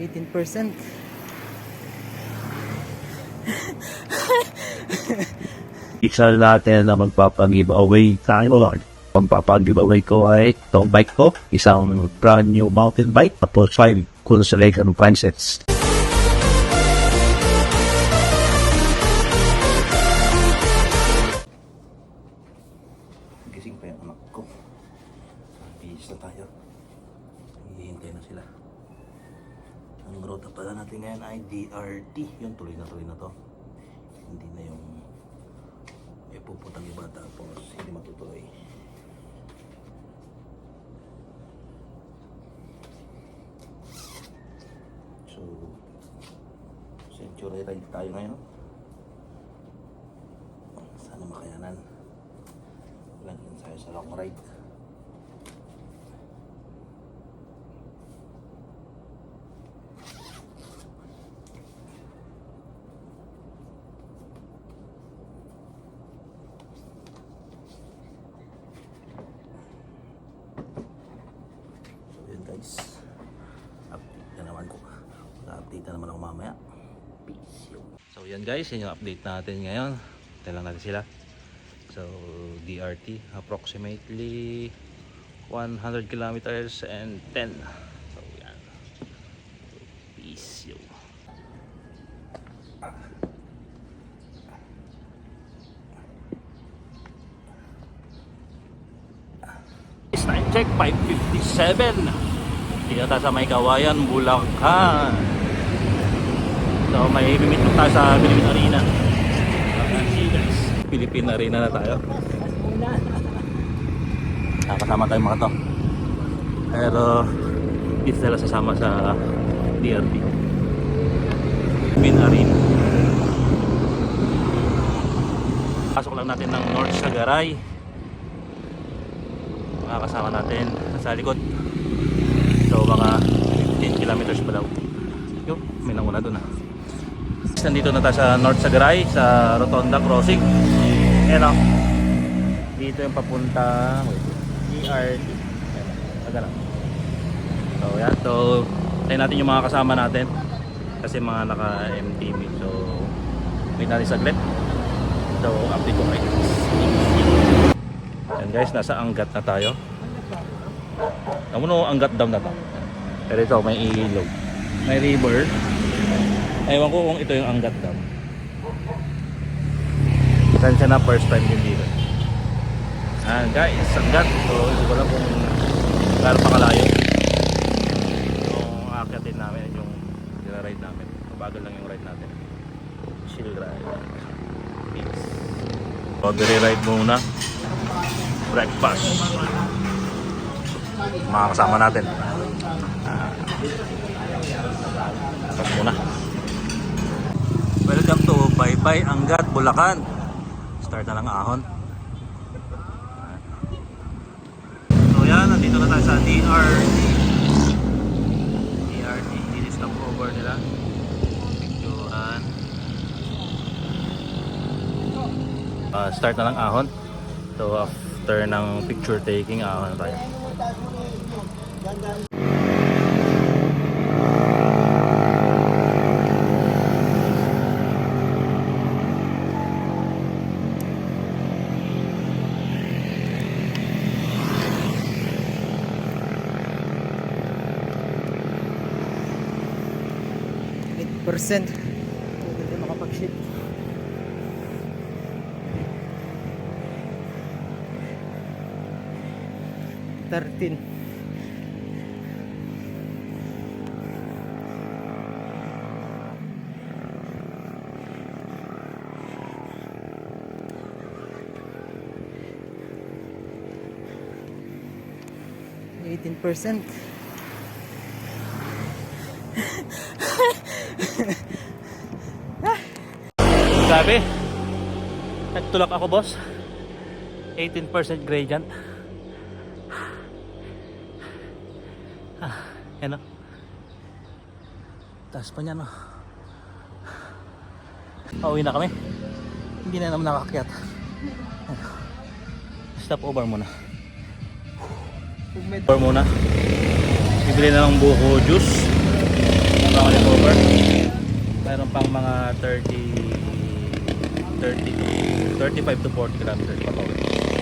18%. isa natin na magpapag-giveaway akin Lord. Ang papag-giveaway ko ay itong bike ko, isang brand new mountain bike, tapos 5 constellation franchise. Gising pa yung anak ko. Bihis na tayo. Hihintay na sila. Ang ruta pala natin ngayon ay DRT. Yun, tuloy na tuloy na to. Hindi na yung may puputang iba tapos hindi matutuloy. So, century ride tayo ngayon. Sana makayanan. Walang ensayo sa long ride. So yun guys. Update na naman ko. Update na naman ako mamaya. Peace. So yan guys, yun yung update natin ngayon. Tayo lang natin sila. So DRT approximately 100 kilometers and 10. So yan. Peace yo. Check 557. Dito tayo sa may kawayan, Bulacan. So may mimit tayo sa Philippine Arena. Philippine Arena na tayo. Nakasama tayo mga to. Pero dito sila sasama sa DRT. Philippine Arena. Pasok lang natin ng North Sagaray mga kasama natin sa likod so mga 15 kilometers pa daw. Yun may nanguna dun ah. Nandito na tayo sa North Sagaray sa Rotonda Crossing. Ayan o dito yung papunta wait, ERT ayan taga lang. So yan so tayo natin yung mga kasama natin. Kasi mga naka MTV so wait natin saglit. So update ko kayo. Ayan guys, nasa Angat na tayo. Alam mo no, Angat Dam na to. Pero ito, may ilog. May river. Ewan ko kung ito yung Angat Dam. Saan na first time din dito. Ayan guys, Angat. So, hindi ko alam kung gaano pa kalayo. Yung aakyatin namin, yung ride namin. Mabagal lang yung ride natin. Chill ride. Peace. Pag-ride muna breakfast mga kasama natin. Ah. Tapos muna. Welcome to Bye Bye Angat Bulacan. Start na lang ahon. So yan nandito na tayo sa DRT DRT hindi stop over nila. Picturean. Ah, start na lang ahon. So after ng picture taking ahon na tayo percent makapag-ship. Thirteen. Eighteen percent. Grabe. Nagtulak ako, boss. 18% gradient. Ah, yan o. Taas pa niya, no? Pauwi na kami. Hindi na naman nakakyat. Stop over muna. Over muna. Bibili na ng buko juice. mga recover. Meron pang mga 30 30 to 35 to 40 kilometers pa pauwi.